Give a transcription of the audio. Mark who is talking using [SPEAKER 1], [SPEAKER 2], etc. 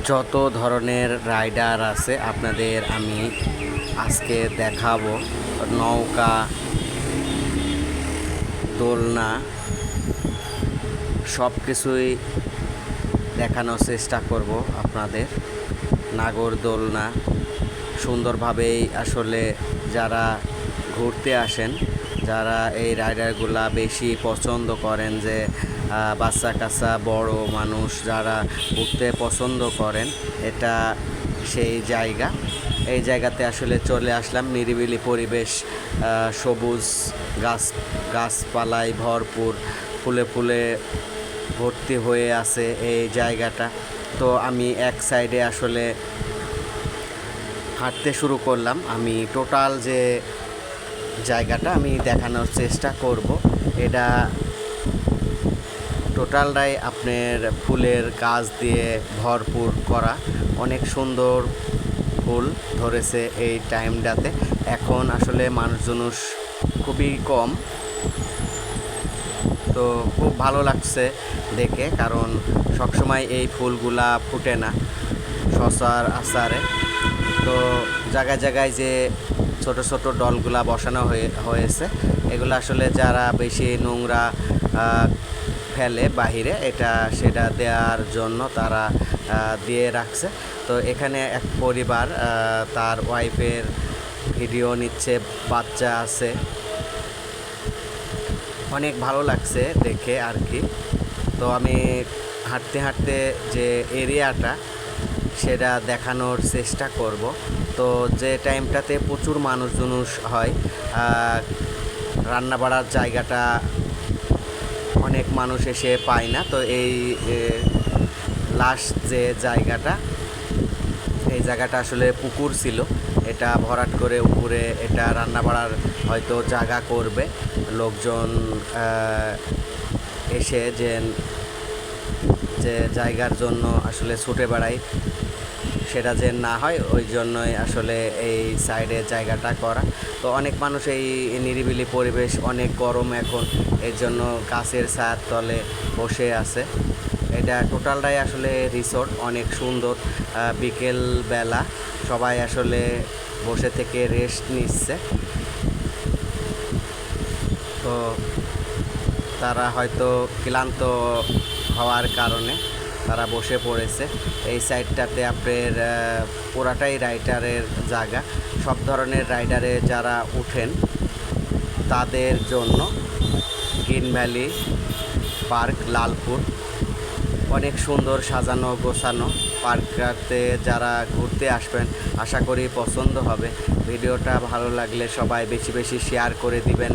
[SPEAKER 1] যত ধরনের রাইডার আছে আপনাদের আমি আজকে দেখাবো। নৌকা, দোলনা সব কিছুই দেখানোর চেষ্টা করব আপনাদের। নাগর দোলনা, সুন্দরভাবেই আসলে যারা ঘুরতে আসেন যারা এই রাইডারগুলা বেশি পছন্দ করেন যে বাচ্চা কাচ্চা, বড় মানুষ যারা ঘুরতে পছন্দ করেন, এটা সেই জায়গা। এই জায়গাতে আসলে চলে আসলাম। নিরিবিলি পরিবেশ সবুজ গাছ, গাছপালায় ভরপুর, ফুলে ফুলে ভর্তি হয়ে আছে এই জায়গাটা। তো আমি এক সাইডে আসলে হাঁটতে শুরু করলাম। আমি টোটাল যে জায়গাটা আমি দেখানোর চেষ্টা করব। এটা টোটালটাই আপনার ফুলের গাছ দিয়ে ভরপুর করা। অনেক সুন্দর ফুল ধরেছে এই টাইমটাতে। এখন আসলে মানুষজনুষ খুবই কম। তো খুব ভালো লাগছে দেখে, কারণ সবসময় এই ফুলগুলা ফুটে না শশার আচারে। তো জায়গায় জায়গায় যে ছোট ছোট ডলগুলা বসানো হয়ে, হয়েছে। এগুলো আসলে যারা বেশি নোংরা ফেলে বাহিরে, এটা সেটা দেওয়ার জন্য তারা দিয়ে রাখছে। তো এখানে এক পরিবার তার ওয়াইফের ভিডিও নিচ্ছে, বাচ্চা আছে। অনেক ভালো লাগছে দেখে আর কি। তো আমি হাঁটতে হাঁটতে যে এরিয়াটা সেটা দেখানোর চেষ্টা করব। তো যে টাইমটাতে প্রচুর মানুষ জুনুস হয় আহ, রান্না বাড়ার জায়গাটা অনেক মানুষ এসে পায় না। তো এই লাস্ট যে জায়গাটা এই জায়গাটা আসলে পুকুর ছিল। এটা ভরাট করে উপরে এটা রান্না বাড়ার হয়তো জায়গা করবে। লোকজন এসে যে যে জায়গার জন্য আসলে ছুটে বেড়ায় সেটা যে না হয়, ওই জন্যই আসলে এই সাইডে জায়গাটা করা। তো অনেক মানুষ এই নিরিবিলি পরিবেশ, অনেক গরম এখন, এর জন্য গাছের ছায়ার তলে বসে আছে। এটা টোটালটাই আসলে রিসোর্ট অনেক সুন্দর। বিকেল বেলা সবাই আসলে বসে থেকে রেস্ট নিচ্ছে। তো তারা হয়তো ক্লান্ত হওয়ার কারণে তারা বসে পড়েছে। এই সাইডটাতে আপনার পুরাটাই রাইডারের জায়গা। সব ধরনের রাইডারে যারা উঠেন, তাদের জন্য গ্রিন ভ্যালি পার্ক, লালপুর। অনেক সুন্দর সাজানো, গোছানো পার্কটাতে যারা ঘুরতে আসবেন, আশা করি পছন্দ হবে। ভিডিওটা ভালো লাগলে সবাই বেশি বেশি শেয়ার করে দিবেন।